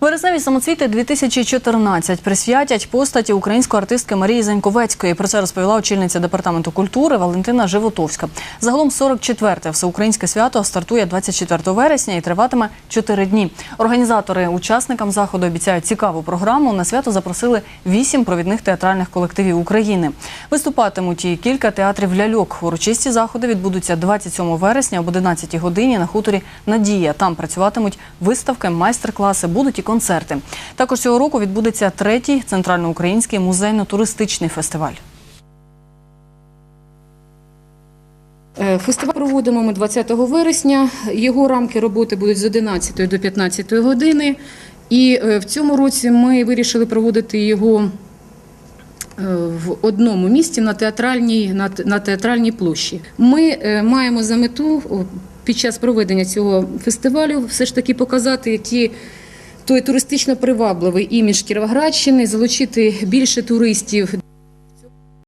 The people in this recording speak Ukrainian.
Вересневі самоцвіти 2014 присвятять постаті української артистки Марії Заньковецької. Про це розповіла очільниця департаменту культури Валентина Животовська. Загалом 44-те всеукраїнське свято стартує 24 вересня і триватиме 4 дні. Організатори учасникам заходу обіцяють цікаву програму. На свято запросили вісім провідних театральних колективів України. Виступатимуть і кілька театрів ляльок. Урочисті заходи відбудуться 27 вересня об 11 годині на хуторі Надія. Там працюватимуть виставки, майстер-класи, будуть і концерти. Також цього року відбудеться третій центральноукраїнський музейно-туристичний фестиваль. Е, Фестиваль проводимо ми 20 вересня. Його рамки роботи будуть з 11 до 15 години. І е, в цьому році ми вирішили проводити його е, в одному місці на театральній, на, на театральній площі. Ми маємо за мету під час проведення цього фестивалю все ж таки показати ті. Той туристично привабливий імідж Кіровоградщини, залучити більше туристів